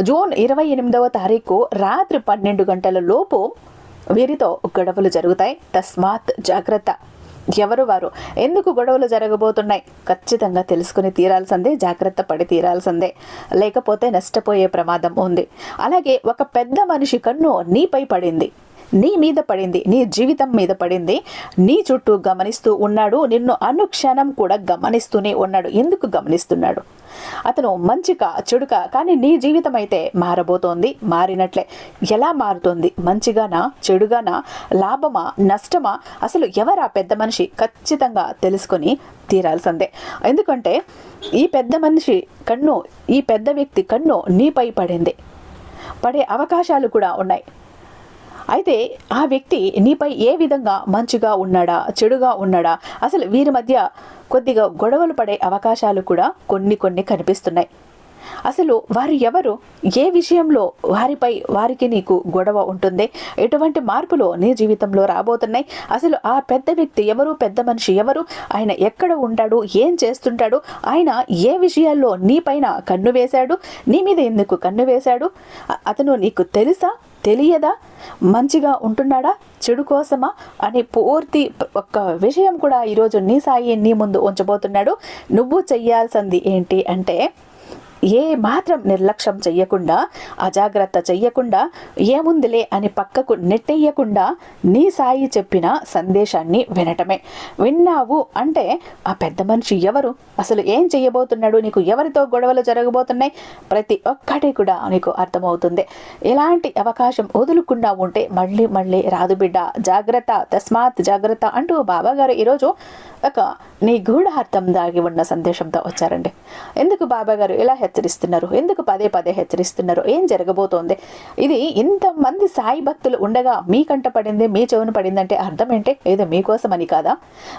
June ఇరవై ఎనిమిదవ తారీఖు రాత్రి పన్నెండు గంటల లోపు వీరితో గొడవలు జరుగుతాయి. తస్మాత్ జాగ్రత్త. ఎవరు వారు? ఎందుకు గొడవలు జరగబోతున్నాయి? ఖచ్చితంగా తెలుసుకుని తీరాల్సిందే జాగ్రత్త పడి తీరాల్సిందే. లేకపోతే నష్టపోయే ప్రమాదం ఉంది. అలాగే ఒక పెద్ద మనిషి కన్ను నీపై పడింది. నీ మీద పడింది నీ జీవితం మీద పడింది. నీ చుట్టూ గమనిస్తూ ఉన్నాడు నిన్ను అనుక్షణం కూడా గమనిస్తూనే ఉన్నాడు. ఎందుకు గమనిస్తున్నాడు? అతను మంచిక చెడుక కానీ నీ జీవితం అయితే మారబోతోంది మారినట్లే. ఎలా మారుతోంది? మంచిగానా చెడుగానా లాభమా నష్టమా? అసలు ఎవరా పెద్ద మనిషి? ఖచ్చితంగా తెలుసుకొని తీరాల్సిందే. ఎందుకంటే ఈ పెద్ద మనిషి కన్ను ఈ పెద్ద వ్యక్తి కన్ను నీపై పడింది. పడే అవకాశాలు కూడా ఉన్నాయి. అయితే ఆ వ్యక్తి నీపై ఏ విధంగా మంచిగా ఉన్నాడా చెడుగా ఉన్నాడా? అసలు వీరి మధ్య కొద్దిగా గొడవలు పడే అవకాశాలు కూడా కొన్ని కొన్ని కనిపిస్తున్నాయి. అసలు వారు ఎవరు? ఏ విషయంలో వారిపై వారికి నీకు గొడవ ఉంటుంది? ఎటువంటి మార్పులు నీ జీవితంలో రాబోతున్నాయి? అసలు ఆ పెద్ద వ్యక్తి ఎవరు? పెద్ద మనిషి ఎవరు? ఆయన ఎక్కడ ఉంటాడు? ఏం చేస్తుంటాడు? ఆయన ఏ విషయాల్లో నీ పైన కన్ను వేశాడు? నీ మీద ఎందుకు కన్ను వేశాడు? అతను నీకు తెలుసా? తెలియదా? మంచిగా ఉంటున్నాడా? చెడు కోసమా? అనే పూర్తి ఒక్క విషయం కూడా ఈరోజు నీ సాయి నీ ముందు ఉంచబోతున్నాడు. నువ్వు చెయ్యాల్సింది ఏంటి అంటే ఏ మాత్రం నిర్లక్ష్యం చెయ్యకుండా అజాగ్రత్త చెయ్యకుండా ఏముందిలే అని పక్కకు నెట్టేయకుండా నీ సాయి చెప్పిన సందేశాన్ని వినటమే. విన్నావు అంటే ఆ పెద్ద మనిషి ఎవరు? అసలు ఏం చెయ్యబోతున్నాడు? నీకు ఎవరితో గొడవలు జరగబోతున్నాయి? ప్రతి ఒక్కటి కూడా నీకు అర్థమవుతుంది. ఎలాంటి అవకాశం వదులుకుండా ఉంటే మళ్ళీ మళ్ళీ రాదు బిడ్డ. జాగ్రత్త తస్మాత్ జాగ్రత్త అంటూ బాబా గారు ఈరోజు ఒక నీ గూఢార్థం దాగి ఉన్న సందేశంతో వచ్చారండి. ఎందుకు బాబా గారు ఇలా హెచ్చరిస్తున్నారు. ఎందుకు పదే పదే హెచ్చరిస్తున్నారు? ఏం జరగబోతోంది? ఇది ఇంతమంది సాయి భక్తులు ఉండగా మీ కంట పడింది మీ చెవున పడిందంటే అర్థం ఏంటి? ఏదో మీకోసం అని కాదా?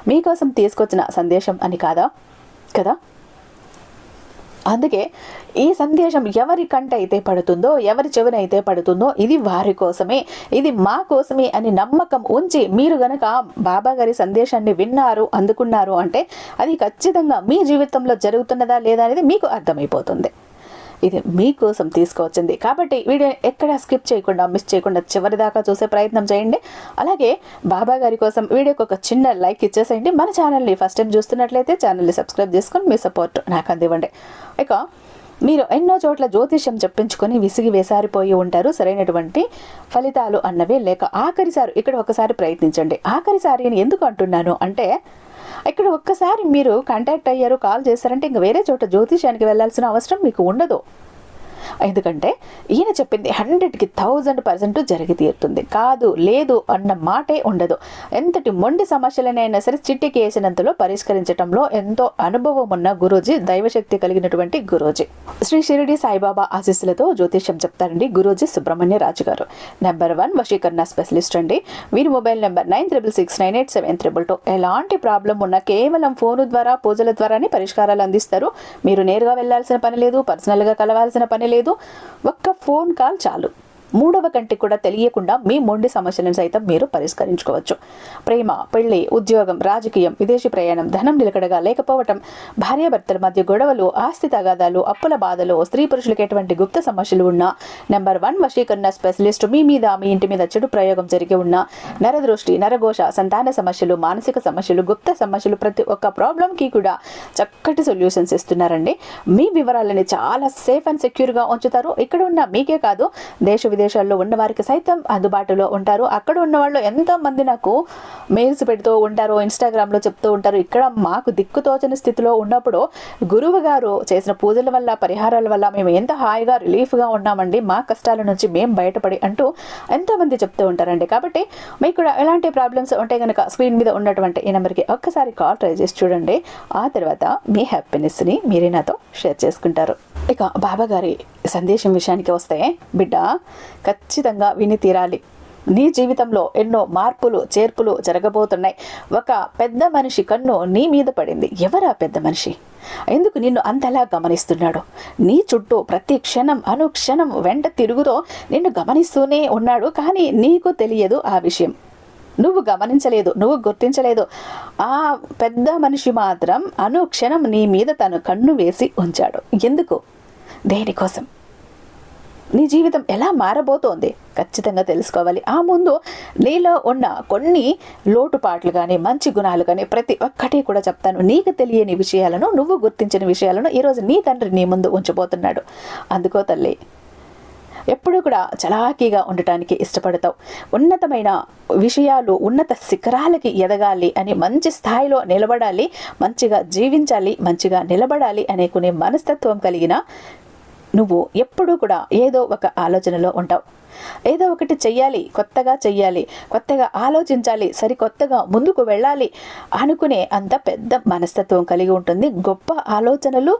మీకోసం తీసుకొచ్చిన సందేశం అని కాదా? కదా? అందుకే ఈ సందేశం ఎవరి కంటైతే అయితే పడుతుందో ఎవరి చెవిన అయితే పడుతుందో ఇది వారి కోసమే. ఇది మా కోసమే అని నమ్మకం ఉంచి మీరు గనక బాబా గారి సందేశాన్ని విన్నారు అందుకున్నారు అంటే అది ఖచ్చితంగా మీ జీవితంలో జరుగుతున్నదా లేదా అనేది మీకు అర్థమైపోతుంది. ఇది మీకోసం తీసుకువచ్చింది. కాబట్టి వీడియో ఎక్కడ స్కిప్ చేయకుండా మిస్ చేయకుండా చివరి దాకా చూసే ప్రయత్నం చేయండి. అలాగే బాబా గారి కోసం వీడియోకి ఒక చిన్న లైక్ ఇచ్చేసేయండి. మన ఛానల్ని ఫస్ట్ టైం చూస్తున్నట్లయితే ఛానల్ని సబ్స్క్రైబ్ చేసుకొని మీ సపోర్ట్ నాకు అందివ్వండి. ఇక మీరు ఎన్నో చోట్ల జ్యోతిష్యం చెప్పించుకొని విసిగి వేసారిపోయి ఉంటారు. సరైనటువంటి ఫలితాలు అన్నవే లేక ఆఖరిసారి ఇక్కడ ఒకసారి ప్రయత్నించండి. ఆఖరిసారి అని ఎందుకు అంటున్నాను అంటే ఇక్కడ ఒక్కసారి మీరు కాంటాక్ట్ అయ్యారు కాల్ చేశారంటే ఇంక వేరే చోట జ్యోతిష్యానికి వెళ్ళాల్సిన అవసరం మీకు ఉండదు. ఎందుకంటే ఈయన చెప్పింది హండ్రెడ్కి థౌజండ్ పర్సెంట్ జరిగి తీరుతుంది. కాదు లేదు అన్న మాటే ఉండదు. ఎంతటి మొండి సమస్యలనైనా సరే చిట్టికి వేసినంతలో పరిష్కరించడంలో ఎంతో అనుభవం ఉన్న గురూజీ దైవశక్తి కలిగినటువంటి గురూజీ. శ్రీ షిరిడి సాయిబాబా ఆశీస్సులతో జ్యోతిష్యం చెప్తారండి గురూజీ సుబ్రహ్మణ్య రాజు గారు. నెంబర్ వన్ వశీకరణ స్పెషలిస్ట్ అండి. వీరి mobile number nine triple six nine eight seven triple two ఎలాంటి ప్రాబ్లం ఉన్నా కేవలం ఫోను ద్వారా పూజల ద్వారానే పరిష్కారాలు అందిస్తారు. మీరు నేరుగా వెళ్ళాల్సిన పని లేదు పర్సనల్గా కలవాల్సిన పని లేదు ఒక్క ఫోన్ కాల్ చాలు. మూడవ కంటికి కూడా తెలియకుండా మీ మొండి సమస్యలను సైతం మీరు పరిష్కరించుకోవచ్చు. ప్రేమ పెళ్ళి ఉద్యోగం రాజకీయం విదేశీ ప్రయాణం ధనం నిలకడగా లేకపోవటం భార్యాభర్తల మధ్య గొడవలు ఆస్తి తగాదాలు అప్పుల బాధలు స్త్రీ పురుషులకు ఎటువంటి గుప్త సమస్యలు ఉన్నా నెంబర్ వన్ వశీకరణ స్పెషలిస్ట్ మీ మీద మీ ఇంటి మీద చెడు ప్రయోగం జరిగి ఉన్న నరదృష్టి నరఘోష సంతాన సమస్యలు మానసిక సమస్యలు గుప్త సమస్యలు ప్రతి ఒక్క ప్రాబ్లంకి కూడా చక్కటి సొల్యూషన్స్ ఇస్తున్నారండి. మీ వివరాలని చాలా సేఫ్ అండ్ సెక్యూర్గా ఉంచుతారు. ఇక్కడ ఉన్న మీకే కాదు దేశ విదేశాల్లో ఉన్న వారికి సైతం అందుబాటులో ఉంటారు. అక్కడ ఉన్న వాళ్ళు ఎంతోమంది నాకు మెయిల్స్ పెడుతూ ఉంటారు ఇన్స్టాగ్రామ్లో చెప్తూ ఉంటారు. ఇక్కడ మాకు దిక్కుతోచని స్థితిలో ఉన్నప్పుడు గురువు గారు చేసిన పూజల వల్ల పరిహారాల వల్ల మేము ఎంత హాయిగా రిలీఫ్గా ఉన్నామండి. మా కష్టాల నుంచి మేము బయటపడి అంటూ ఎంతోమంది చెప్తూ ఉంటారండి. కాబట్టి మీకు కూడా ఎలాంటి ప్రాబ్లమ్స్ ఉంటే కనుక స్క్రీన్ మీద ఉన్నటువంటి ఈ నెంబర్కి ఒక్కసారి కాల్ ట్రై చేసి చూడండి. ఆ తర్వాత మీ హ్యాపీనెస్ని మీరే నాతో షేర్ చేసుకుంటారు. ఇక బాబా గారి సందేశం విషయానికి వస్తే బిడ్డ ఖచ్చితంగా విని తీరాలి. నీ జీవితంలో ఎన్నో మార్పులు చేర్పులు జరగబోతున్నాయి. ఒక పెద్ద మనిషి కన్ను నీ మీద పడింది. ఎవరా పెద్ద మనిషి? ఎందుకు నిన్ను అంతలా గమనిస్తున్నాడు? నీ చుట్టూ ప్రతి క్షణం అనుక్షణం వెంట తిరుగుతో నిన్ను గమనిస్తూనే ఉన్నాడు. కానీ నీకు తెలియదు ఆ విషయం. నువ్వు గమనించలేదు నువ్వు గుర్తించలేదు. ఆ పెద్ద మనిషి మాత్రం అనుక్షణం నీ మీద తను కన్ను వేసి ఉంచాడు. ఎందుకు? దేనికోసం? నీ జీవితం ఎలా మారబోతోంది? ఖచ్చితంగా తెలుసుకోవాలి. ఆ ముందు నీలో ఉన్న కొన్ని లోటుపాట్లు కానీ మంచి గుణాలు కానీ ప్రతి ఒక్కటి కూడా చెప్తాను. నీకు తెలియని విషయాలను నువ్వు గుర్తించిన విషయాలను ఈరోజు నీ తండ్రి నీ ముందు ఉంచబోతున్నాడు. అందుకో తల్లి ఎప్పుడూ కూడా చలాకీగా ఉండటానికి ఇష్టపడతావు. ఉన్నతమైన విషయాలు ఉన్నత శిఖరాలకి ఎదగాలి అని మంచి స్థాయిలో నిలబడాలి మంచిగా జీవించాలి మంచిగా నిలబడాలి అనే కొన్ని మనస్తత్వం కలిగిన నువ్వు ఎప్పుడూ కూడా ఏదో ఒక ఆలోచనలో ఉంటావు. ఏదో ఒకటి చెయ్యాలి కొత్తగా చెయ్యాలి కొత్తగా ఆలోచించాలి సరికొత్తగా ముందుకు వెళ్ళాలి అనుకునే అంత పెద్ద మనస్తత్వం కలిగి ఉంటుంది. గొప్ప ఆలోచనలు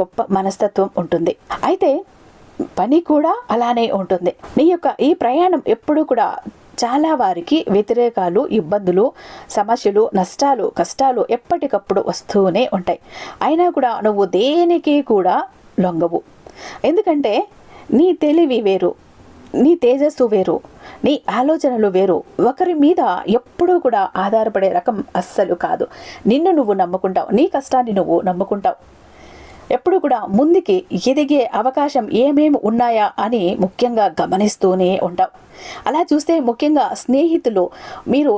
గొప్ప మనస్తత్వం ఉంటుంది. అయితే పని కూడా అలానే ఉంటుంది. నీ యొక్క ఈ ప్రయాణం ఎప్పుడు కూడా చాలా వారికి వ్యతిరేకాలు ఇబ్బందులు సమస్యలు నష్టాలు కష్టాలు ఎప్పటికప్పుడు వస్తూనే ఉంటాయి. అయినా కూడా నువ్వు దేనికి కూడా లొంగవు. ఎందుకంటే నీ తెలివి వేరు నీ తేజస్సు వేరు నీ ఆలోచనలు వేరు. ఒకరి మీద ఎప్పుడూ కూడా ఆధారపడే రకం అస్సలు కాదు. నిన్ను నువ్వు నమ్ముకుంటావు నీ కష్టాన్ని నువ్వు నమ్ముకుంటావు. ఎప్పుడు కూడా ముందుకి ఎదిగే అవకాశం ఏమేమి ఉన్నాయా అని ముఖ్యంగా గమనిస్తూనే ఉంటావు. అలా చూస్తే ముఖ్యంగా స్నేహితులు మీరు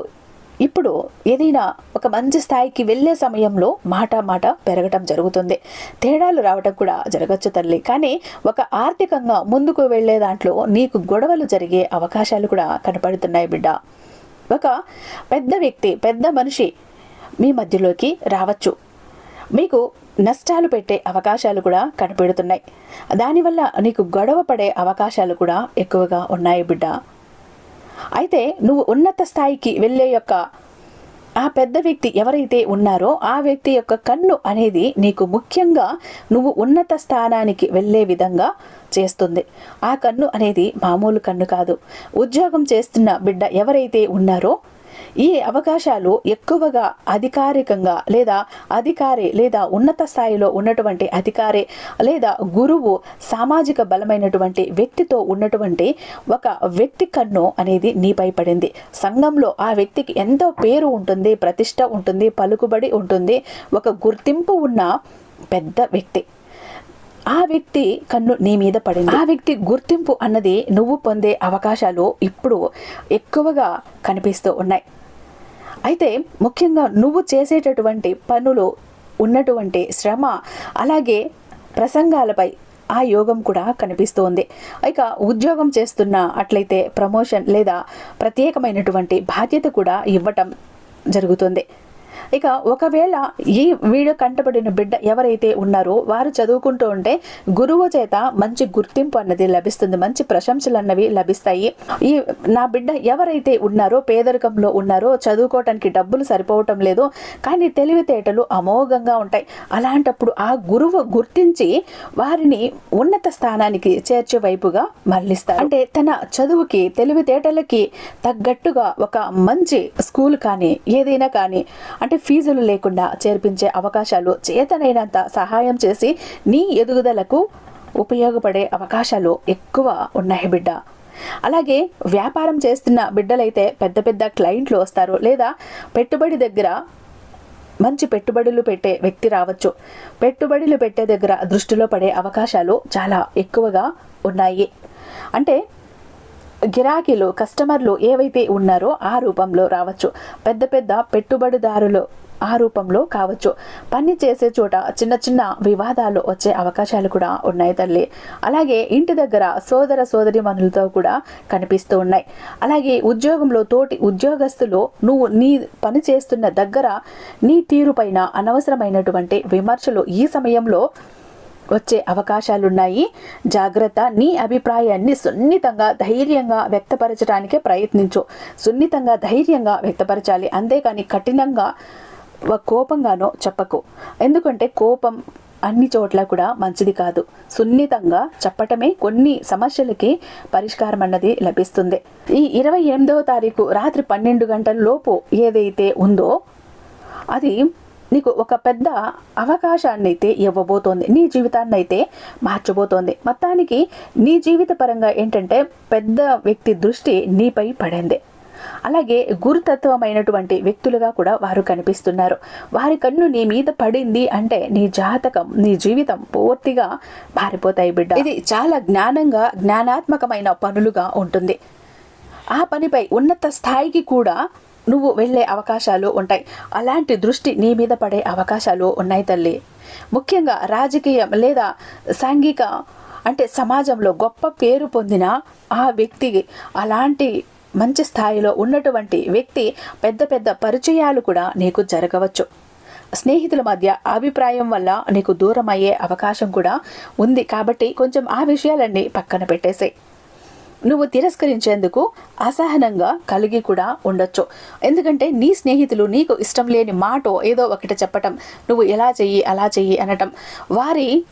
ఇప్పుడు ఏదైనా ఒక మంచి స్థాయికి వెళ్ళే సమయంలో మాట మాట పెరగటం జరుగుతుంది. తేడాలు రావటం కూడా జరగచ్చు తల్లి. కానీ ఒక ఆర్థికంగా ముందుకు వెళ్ళే దాంట్లో నీకు గొడవలు జరిగే అవకాశాలు కూడా కనపడుతున్నాయి బిడ్డ. ఒక పెద్ద వ్యక్తి పెద్ద మనిషి మీ మధ్యలోకి రావచ్చు. మీకు నష్టాలు పెట్టే అవకాశాలు కూడా కనపెడుతున్నాయి. దానివల్ల నీకు గొడవ పడే అవకాశాలు కూడా ఎక్కువగా ఉన్నాయి బిడ్డ. అయితే నువ్వు ఉన్నత స్థాయికి వెళ్ళే యొక్క ఆ పెద్ద వ్యక్తి ఎవరైతే ఉన్నారో ఆ వ్యక్తి యొక్క కన్ను అనేది నీకు ముఖ్యంగా నువ్వు ఉన్నత స్థానానికి వెళ్ళే విధంగా చేస్తుంది. ఆ కన్ను అనేది మామూలు కన్ను కాదు. ఉద్యోగం చేస్తున్న బిడ్డ ఎవరైతే ఉన్నారో ఈ అవకాశాలు ఎక్కువగా అధికారికంగా లేదా అధికారి లేదా ఉన్నత స్థాయిలో ఉన్నటువంటి అధికారి లేదా గురువు సామాజిక బలమైనటువంటి వ్యక్తితో ఉన్నటువంటి ఒక వ్యక్తి కన్ను అనేది నీపై పడింది. సంఘంలో ఆ వ్యక్తికి ఎంతో పేరు ఉంటుంది ప్రతిష్ట ఉంటుంది పలుకుబడి ఉంటుంది. ఒక గుర్తింపు ఉన్న పెద్ద వ్యక్తి. ఆ వ్యక్తి కన్ను నీ మీద పడింది. ఆ వ్యక్తి గుర్తింపు అన్నది నువ్వు పొందే అవకాశాలు ఇప్పుడు ఎక్కువగా కనిపిస్తూ ఉన్నాయి. అయితే ముఖ్యంగా నువ్వు చేసేటటువంటి పనులు ఉన్నటువంటి శ్రమ అలాగే ప్రసంగాలపై ఆ యోగం కూడా కనిపిస్తోంది. ఇక ఉద్యోగం చేస్తున్న అట్లయితే ప్రమోషన్ లేదా ప్రత్యేకమైనటువంటి బాధ్యత కూడా ఇవ్వటం జరుగుతుంది. ఇక ఒకవేళ ఈ వీడియో కంటపడిన బిడ్డ ఎవరైతే ఉన్నారో వారు చదువుకుంటూ ఉంటే గురువు చేత మంచి గుర్తింపు అన్నది లభిస్తుంది మంచి ప్రశంసలు అన్నవి లభిస్తాయి. ఈ నా బిడ్డ ఎవరైతే ఉన్నారో పేదరికంలో ఉన్నారో చదువుకోవటానికి డబ్బులు సరిపోవటం లేదు కానీ తెలివితేటలు అమోఘంగా ఉంటాయి. అలాంటప్పుడు ఆ గురువు గుర్తించి వారిని ఉన్నత స్థానానికి చేర్చే వైపుగా మరలిస్తారు అంటే తన చదువుకి తెలివితేటలకి తగ్గట్టుగా ఒక మంచి స్కూల్ కానీ ఏదైనా కానీ అంటే ఫీజులు లేకుండా చేర్పించే అవకాశాలు చేతనైనంత సహాయం చేసి నీ ఎదుగుదలకు ఉపయోగపడే అవకాశాలు ఎక్కువ ఉన్నాయి బిడ్డ. అలాగే వ్యాపారం చేస్తున్న బిడ్డలైతే పెద్ద పెద్ద క్లయింట్లు వస్తారు లేదా పెట్టుబడి దగ్గర మంచి పెట్టుబడులు పెట్టే వ్యక్తి రావచ్చు. పెట్టుబడులు పెట్టే దగ్గర దృష్టిలో పడే అవకాశాలు చాలా ఎక్కువగా ఉన్నాయి. అంటే గిరాకీలు కస్టమర్లు ఏవైతే ఉన్నారో ఆ రూపంలో రావచ్చు. పెద్ద పెద్ద పెట్టుబడిదారులు ఆ రూపంలో కావచ్చు. పని చేసే చోట చిన్న చిన్న వివాదాలు వచ్చే అవకాశాలు కూడా ఉన్నాయి తల్లి. అలాగే ఇంటి దగ్గర సోదర సోదరి మనులతో కూడా కనిపిస్తూ ఉన్నాయి. అలాగే ఉద్యోగంలో తోటి ఉద్యోగస్తులు నువ్వు నీ పని చేస్తున్న దగ్గర నీ తీరుపైన అనవసరమైనటువంటి విమర్శలు ఈ సమయంలో వచ్చే అవకాశాలున్నాయి. జాగ్రత్త నీ అభిప్రాయాన్ని సున్నితంగా ధైర్యంగా వ్యక్తపరచడానికే ప్రయత్నించు. సున్నితంగా ధైర్యంగా వ్యక్తపరచాలి. అంతేకాని కఠినంగా కోపంగానో చెప్పకు. ఎందుకంటే కోపం అన్ని చోట్ల కూడా మంచిది కాదు. సున్నితంగా చెప్పటమే కొన్ని సమస్యలకి పరిష్కారం అన్నది లభిస్తుంది. ఈ ఇరవై ఎనిమిదవ తారీఖు రాత్రి పన్నెండు గంటల లోపు ఏదైతే ఉందో అది నీకు ఒక పెద్ద అవకాశాన్ని అయితే ఇవ్వబోతోంది. నీ జీవితాన్ని అయితే మార్చబోతోంది. మొత్తానికి నీ జీవిత పరంగా ఏంటంటే పెద్ద వ్యక్తి దృష్టి నీపై పడింది. అలాగే గురుతత్వమైనటువంటి వ్యక్తులుగా కూడా వారు కనిపిస్తున్నారు. వారి కన్ను నీ మీద పడింది అంటే నీ జాతకం నీ జీవితం పూర్తిగా మారిపోతాయి బిడ్డ. ఇది చాలా జ్ఞానంగా జ్ఞానాత్మకమైన పనులుగా ఉంటుంది. ఆ పనిపై ఉన్నత స్థాయికి కూడా నువ్వు వెళ్ళే అవకాశాలు ఉంటాయి. అలాంటి దృష్టి నీ మీద పడే అవకాశాలు ఉన్నాయి తల్లి. ముఖ్యంగా రాజకీయం లేదా సాంఘిక అంటే సమాజంలో గొప్ప పేరు పొందిన ఆ వ్యక్తికి అలాంటి మంచి స్థాయిలో ఉన్నటువంటి వ్యక్తి పెద్ద పెద్ద పరిచయాలు కూడా నీకు జరగవచ్చు. స్నేహితుల మధ్య అభిప్రాయం వల్ల నీకు దూరం అయ్యే అవకాశం కూడా ఉంది కాబట్టి కొంచెం ఆ విషయాలన్నీ పక్కన పెట్టేసాయి. నువ్వు తిరస్కరించేందుకు అసహనంగా కలిగి కూడా ఉండొచ్చు. ఎందుకంటే నీ స్నేహితులు నీకు ఇష్టం లేని మాట ఏదో ఒకటి చెప్పటం నువ్వు ఎలా చెయ్యి అలా చెయ్యి అనటం వారి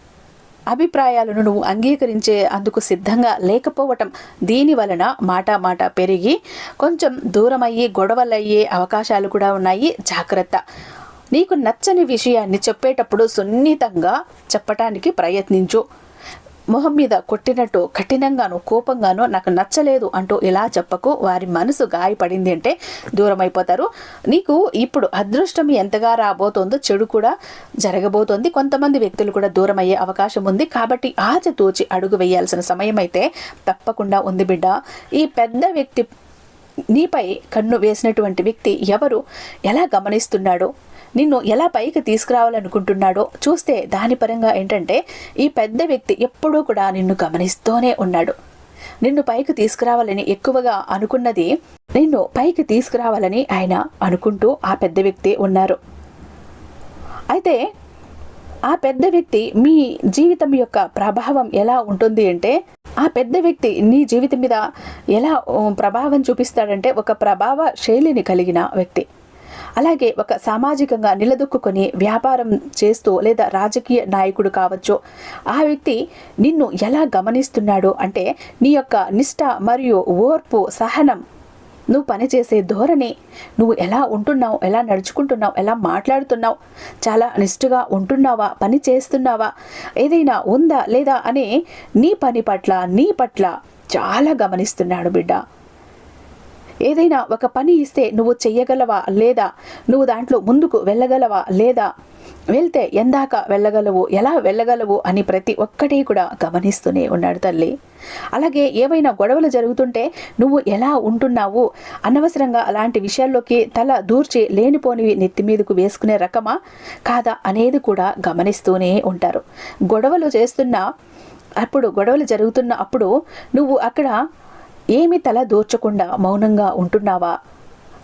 అభిప్రాయాలను నువ్వు అంగీకరించే అందుకు సిద్ధంగా లేకపోవటం దీని వలన మాట మాట పెరిగి కొంచెం దూరమయ్యి గొడవలయ్యే అవకాశాలు కూడా ఉన్నాయి. జాగ్రత్త. నీకు నచ్చని విషయాన్ని చెప్పేటప్పుడు సున్నితంగా చెప్పటానికి ప్రయత్నించు. మొహం మీద కొట్టినట్టు కఠినంగాను కోపంగాను నాకు నచ్చలేదు అంటూ ఇలా చెప్పకు వారి మనసు గాయపడింది అంటే దూరం అయిపోతారు నీకు ఇప్పుడు అదృష్టం ఎంతగా రాబోతోందో చెడు కూడా జరగబోతోంది. కొంతమంది వ్యక్తులు కూడా దూరం అయ్యే అవకాశం ఉంది. కాబట్టి ఆచతూచి అడుగు వేయాల్సిన సమయం అయితే తప్పకుండా ఉంది బిడ్డ. ఈ పెద్ద వ్యక్తి నీపై కన్ను వేసినటువంటి వ్యక్తి ఎవరు? ఎలా గమనిస్తున్నాడో? నిన్ను ఎలా పైకి తీసుకురావాలనుకుంటున్నాడో చూస్తే దాని పరంగా ఏంటంటే ఈ పెద్ద వ్యక్తి ఎప్పుడూ కూడా నిన్ను గమనిస్తూనే ఉన్నాడు. నిన్ను పైకి తీసుకురావాలని ఎక్కువగా అనుకున్నది నిన్ను పైకి తీసుకురావాలని ఆయన అనుకుంటూ ఆ పెద్ద వ్యక్తి ఉన్నారు. అయితే ఆ పెద్ద వ్యక్తి మీ జీవితం యొక్క ప్రభావం ఎలా ఉంటుంది అంటే ఆ పెద్ద వ్యక్తి నీ జీవితం మీద ఎలా ప్రభావం చూపిస్తాడంటే ఒక ప్రభావ శైలిని కలిగిన వ్యక్తి. అలాగే ఒక సామాజికంగా నిలదొక్కుని వ్యాపారం చేస్తూ లేదా రాజకీయ నాయకుడు కావచ్చు. ఆ వ్యక్తి నిన్ను ఎలా గమనిస్తున్నాడు అంటే నీ యొక్క నిష్ట మరియు ఓర్పు సహనం నువ్వు పనిచేసే ధోరణి నువ్వు ఎలా ఉంటున్నావు ఎలా నడుచుకుంటున్నావు ఎలా మాట్లాడుతున్నావు చాలా నిష్ఠగా ఉంటున్నావా పని చేస్తున్నావా ఏదైనా ఉందా లేదా అని నీ పని పట్ల నీ పట్ల చాలా గమనిస్తున్నాడు బిడ్డ. ఏదైనా ఒక పని ఇస్తే నువ్వు చెయ్యగలవా లేదా? నువ్వు దాంట్లో ముందుకు వెళ్ళగలవా లేదా? వెళ్తే ఎందాక వెళ్ళగలవు ఎలా వెళ్ళగలవు అని ప్రతి ఒక్కటి కూడా గమనిస్తూనే ఉన్నాడు తల్లి. అలాగే ఏవైనా గొడవలు జరుగుతుంటే నువ్వు ఎలా ఉంటున్నావు అనవసరంగా అలాంటి విషయాల్లోకి తల దూర్చి లేనిపోనివి నెత్తి మీదకు వేసుకునే రకమా? కాదా అనేది కూడా గమనిస్తూనే ఉంటారు. గొడవలు చేస్తున్న అప్పుడు గొడవలు జరుగుతున్న అప్పుడు నువ్వు అక్కడ ఏమి తల దోచకుండా మౌనంగా ఉంటున్నావా?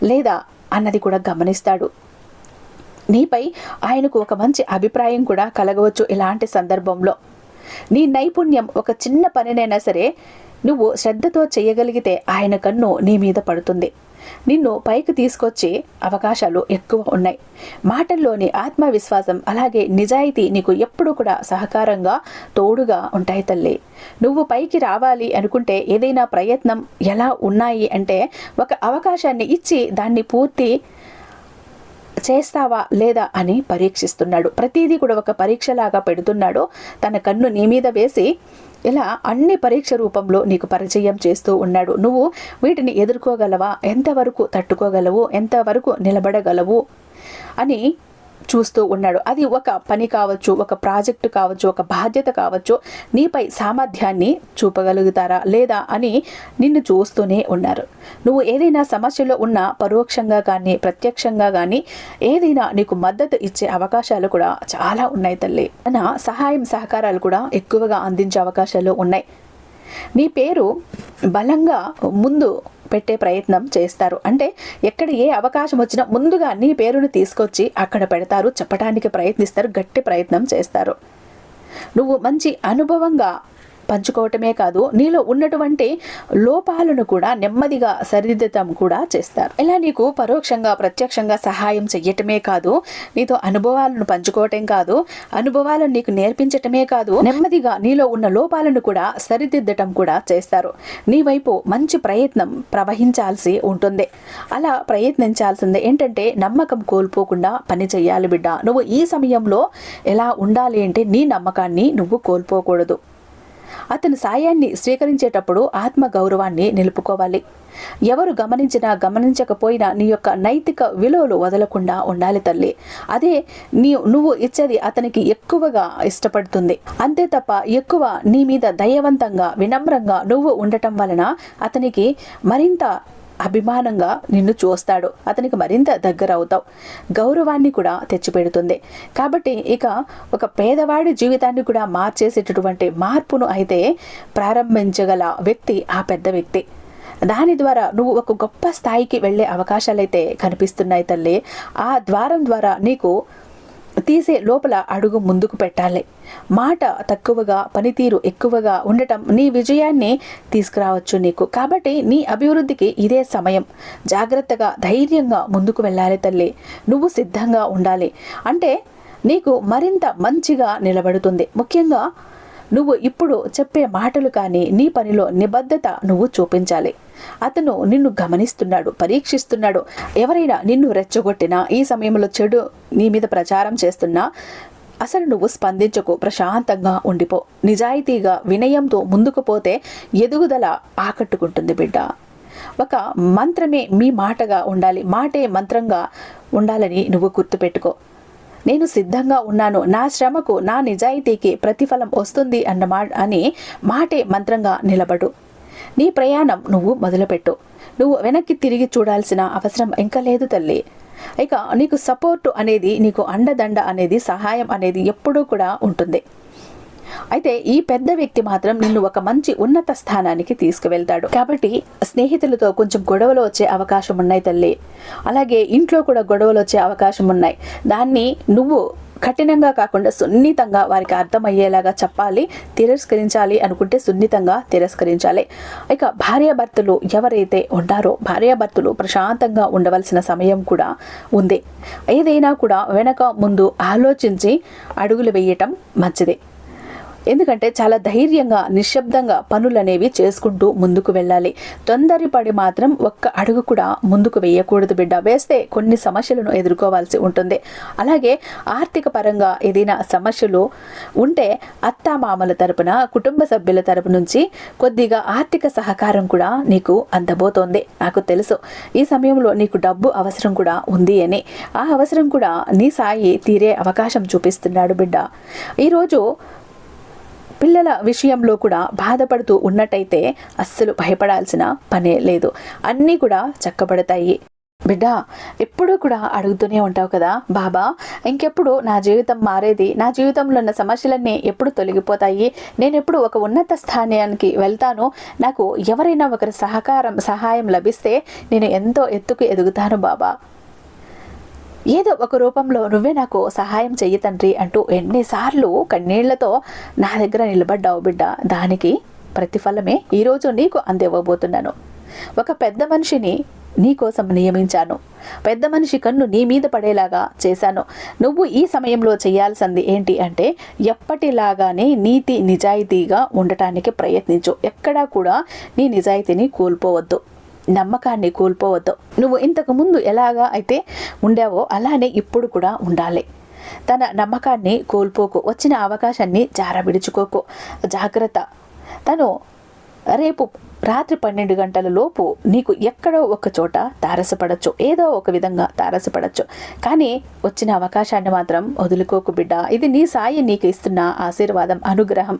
లేదా? అన్నది కూడా గమనిస్తాడు. నీపై ఆయనకు ఒక మంచి అభిప్రాయం కూడా కలగవచ్చు ఇలాంటి సందర్భంలో. నీ నైపుణ్యం ఒక చిన్న పనినైనా సరే నువ్వు శ్రద్ధతో చేయగలిగితే ఆయన కన్ను నీ మీద పడుతుంది. నిన్ను పైకి తీసుకొచ్చే అవకాశాలు ఎక్కువ ఉన్నాయి. మాటల్లోని ఆత్మవిశ్వాసం అలాగే నిజాయితీ నీకు ఎప్పుడూ కూడా సహకారంగా తోడుగా ఉంటాయి తల్లి. నువ్వు పైకి రావాలి అనుకుంటే ఏదైనా ప్రయత్నం ఎలా ఉన్నాయి అంటే ఒక అవకాశాన్ని ఇచ్చి దాన్ని పూర్తి చేస్తావా లేదా అని పరీక్షిస్తున్నాడు. ప్రతిదీ కూడా ఒక పరీక్షలాగా పెడుతున్నాడు. తన కన్ను నీ మీద వేసి ఇలా అన్ని పరీక్ష రూపంలో నీకు పరిచయం చేస్తూ ఉన్నాడు. నువ్వు వీటిని ఎదుర్కోగలవా? ఎంతవరకు తట్టుకోగలవు? ఎంతవరకు నిలబడగలవు? అని చూస్తూ ఉన్నాడు. అది ఒక పని కావచ్చు ఒక ప్రాజెక్టు కావచ్చు ఒక బాధ్యత కావచ్చు నీపై సామర్థ్యాన్ని చూపగలుగుతారా లేదా అని నిన్ను చూస్తూనే ఉన్నారు. నువ్వు ఏదైనా సమస్యలో ఉన్న పరోక్షంగా కానీ ప్రత్యక్షంగా కానీ ఏదైనా నీకు మద్దతు ఇచ్చే అవకాశాలు కూడా చాలా ఉన్నాయి తల్లి. మన సహాయం సహకారాలు కూడా ఎక్కువగా అందించే అవకాశాలు ఉన్నాయి. నీ పేరు బలంగా ముందు పెట్టే ప్రయత్నం చేస్తారు. అంటే ఎక్కడ ఏ అవకాశం వచ్చినా ముందుగా నీ పేరును తీసుకొచ్చి అక్కడ పెడతారు చెప్పడానికి ప్రయత్నిస్తారు గట్టి ప్రయత్నం చేస్తారు. నువ్వు మంచి అనుభవంగా పంచుకోవటమే కాదు నీలో ఉన్నటువంటి లోపాలను కూడా నెమ్మదిగా సరిదిద్దటం కూడా చేస్తారు. ఇలా నీకు పరోక్షంగా ప్రత్యక్షంగా సహాయం చెయ్యటమే కాదు నీతో అనుభవాలను పంచుకోవటం కాదు అనుభవాలను నీకు నేర్పించటమే కాదు నెమ్మదిగా నీలో ఉన్న లోపాలను కూడా సరిదిద్దటం కూడా చేస్తారు. నీ వైపు మంచి ప్రయత్నం ప్రవహించాల్సి ఉంటుంది. అలా ప్రయత్నించాల్సింది ఏంటంటే నమ్మకం కోల్పోకుండా పని చేయాలి బిడ్డ. నువ్వు ఈ సమయంలో ఎలా ఉండాలి అంటే నీ నమ్మకాన్ని నువ్వు కోల్పోకూడదు. అతని సాయాన్ని స్వీకరించేటప్పుడు ఆత్మ గౌరవాన్ని నిలుపుకోవాలి. ఎవరు గమనించినా గమనించకపోయినా నీ యొక్క నైతిక విలువలు వదలకుండా ఉండాలి తల్లి. అదే నీ నువ్వు ఇచ్చేది అతనికి ఎక్కువగా ఇష్టపడుతుంది. అంతే తప్ప ఎక్కువ నీ మీద దయవంతంగా వినమ్రంగా నువ్వు ఉండటం వలన అతనికి మరింత అభిమానంగా నిన్ను చూస్తాడు. అతనికి మరింత దగ్గర అవుతావు గౌరవాన్ని కూడా తెచ్చిపెడుతుంది. కాబట్టి ఇక ఒక పేదవాడి జీవితాన్ని కూడా మార్చేసేటటువంటి మార్పును అయితే ప్రారంభించగల వ్యక్తి ఆ పెద్ద వ్యక్తి. దాని ద్వారా నువ్వు ఒక గొప్ప స్థాయికి వెళ్ళే అవకాశాలైతే కనిపిస్తున్నాయి తల్లి. ఆ ద్వారం ద్వారా నీకు తీసే లోపల అడుగు ముందుకు పెట్టాలి. మాట తక్కువగా పనితీరు ఎక్కువగా ఉండటం నీ విజయాన్ని తీసుకురావచ్చు నీకు. కాబట్టి నీ అభివృద్ధికి ఇదే సమయం. జాగ్రత్తగా ధైర్యంగా ముందుకు వెళ్ళాలి తల్లి. నువ్వు సిద్ధంగా ఉండాలి. అంటే నీకు మరింత మంచిగా నిలబడుతుంది. ముఖ్యంగా నువ్వు ఇప్పుడు చెప్పే మాటలు కానీ నీ పనిలో నిబద్ధత నువ్వు చూపించాలి. అతను నిన్ను గమనిస్తున్నాడు పరీక్షిస్తున్నాడు. ఎవరైనా నిన్ను రెచ్చగొట్టినా ఈ సమయంలో చెడు నీ మీద ప్రచారం చేస్తున్నా అసలు నువ్వు స్పందించకు ప్రశాంతంగా ఉండిపో. నిజాయితీగా వినయంతో ముందుకు పోతే ఎదుగుదల ఆకట్టుకుంటుంది బిడ్డ. ఒక మంత్రమే మీ మాటగా ఉండాలి మాటే మంత్రంగా ఉండాలని నువ్వు గుర్తుపెట్టుకో. నేను సిద్ధంగా ఉన్నాను నా శ్రమకు నా నిజాయితీకి ప్రతిఫలం వస్తుంది అన్నమా అని మాటే మంత్రంగా నిలబడు. నీ ప్రయాణం నువ్వు మొదలుపెట్టు. నువ్వు వెనక్కి తిరిగి చూడాల్సిన అవసరం ఇంకా లేదు తల్లి. ఇక నీకు సపోర్ట్ అనేది నీకు అండదండ అనేది సహాయం అనేది ఎప్పుడూ కూడా ఉంటుంది. అయితే ఈ పెద్ద వ్యక్తి మాత్రం నిన్ను ఒక మంచి ఉన్నత స్థానానికి తీసుకువెళ్తాడు. కాబట్టి స్నేహితులతో కొంచెం గొడవలు వచ్చే అవకాశం ఉన్నాయి తల్లి. అలాగే ఇంట్లో కూడా గొడవలు వచ్చే అవకాశం ఉన్నాయి. దాన్ని నువ్వు కఠినంగా కాకుండా సున్నితంగా వారికి అర్థమయ్యేలాగా చెప్పాలి తిరస్కరించాలి అనుకుంటే సున్నితంగా తిరస్కరించాలి. ఇక భార్యాభర్తలు ఎవరైతే ఉన్నారో భార్యాభర్తలు ప్రశాంతంగా ఉండవలసిన సమయం కూడా ఉంది. ఏదైనా కూడా వెనక ముందు ఆలోచించి అడుగులు వేయటం మంచిది. ఎందుకంటే చాలా ధైర్యంగా నిశ్శబ్దంగా పనులు అనేవి చేసుకుంటూ ముందుకు వెళ్ళాలి. తొందరపడి మాత్రం ఒక్క అడుగు కూడా ముందుకు వేయకూడదు బిడ్డ. వేస్తే కొన్ని సమస్యలను ఎదుర్కోవాల్సి ఉంటుంది. అలాగే ఆర్థిక పరంగా ఏదైనా సమస్యలు ఉంటే అత్తామామల తరపున కుటుంబ సభ్యుల తరపు నుంచి కొద్దిగా ఆర్థిక సహకారం కూడా నీకు అందబోతోంది. నాకు తెలుసు. ఈ సమయంలో నీకు డబ్బు అవసరం కూడా ఉంది అని. ఆ అవసరం కూడా నీ సాయి తీరే అవకాశం చూపిస్తున్నాడు బిడ్డ. ఈరోజు పిల్లల విషయంలో కూడా బాధపడుతూ ఉన్నట్టయితే అస్సలు భయపడాల్సిన పనే లేదు. అన్నీ కూడా చక్కబడతాయి. బిడ్డ ఎప్పుడూ కూడా అడుగుతూనే ఉంటావు కదా బాబా. ఇంకెప్పుడు నా జీవితం మారేది? నా జీవితంలో ఉన్న సమస్యలన్నీ ఎప్పుడు తొలగిపోతాయి? నేను ఎప్పుడు ఒక ఉన్నత స్థానానికి వెళ్తాను? నాకు ఎవరైనా ఒకరి సహకారం సహాయం లభిస్తే నేను ఎంతో ఎత్తుకు ఎదుగుతాను బాబా. ఏదో ఒక రూపంలో నువ్వే నాకు సహాయం చెయ్యి తండ్రి అంటూ ఎన్నిసార్లు కన్నీళ్ళతో నా దగ్గర నిలబడ్డావు బిడ్డ. దానికి ప్రతిఫలమే ఈరోజు నీకు అందివ్వబోతున్నాను. ఒక పెద్ద మనిషిని నీ కోసం నియమించాను. పెద్ద మనిషి కన్ను నీ మీద పడేలాగా చేశాను. నువ్వు ఈ సమయంలో చేయాల్సింది ఏంటి అంటే ఎప్పటిలాగానే నీతి నిజాయితీగా ఉండటానికి ప్రయత్నించు. ఎక్కడా కూడా నీ నిజాయితీని కోల్పోవద్దు. నమ్మకాన్ని కోల్పోవద్దు. నువ్వు ఇంతకు ముందు ఎలాగా అయితే ఉండావో అలానే ఇప్పుడు కూడా ఉండాలి. తన నమ్మకాన్ని కోల్పోకు. వచ్చిన అవకాశాన్ని జారబిడుచుకోకు జాగ్రత్త. తను రేపు రాత్రి పన్నెండు గంటల లోపు నీకు ఎక్కడో ఒక చోట తారసపడచ్చు. ఏదో ఒక విధంగా తారసపడచ్చు. కానీ వచ్చిన అవకాశాన్ని మాత్రం వదులుకోకు బిడ్డ. ఇది నీ సాయి నీకు ఇస్తున్న ఆశీర్వాదం అనుగ్రహం.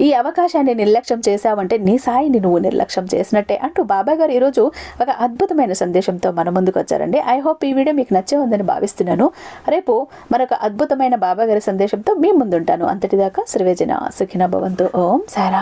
ఈ అవకాశాన్ని నిర్లక్ష్యం చేశావంటే నీ సాయిని నువ్వు నిర్లక్ష్యం చేసినట్టే అంటూ బాబా గారు ఈరోజు ఒక అద్భుతమైన సందేశంతో మన ముందుకు వచ్చారండి. ఐ హోప్ ఈ వీడియో మీకు నచ్చే ఉందని భావిస్తున్నాను. రేపు మరొక అద్భుతమైన బాబా గారి సందేశంతో మీ ముందుంటాను. అంతటిదాకా శ్రీవేజన సుఖిన భవంతు. ఓం సారాం.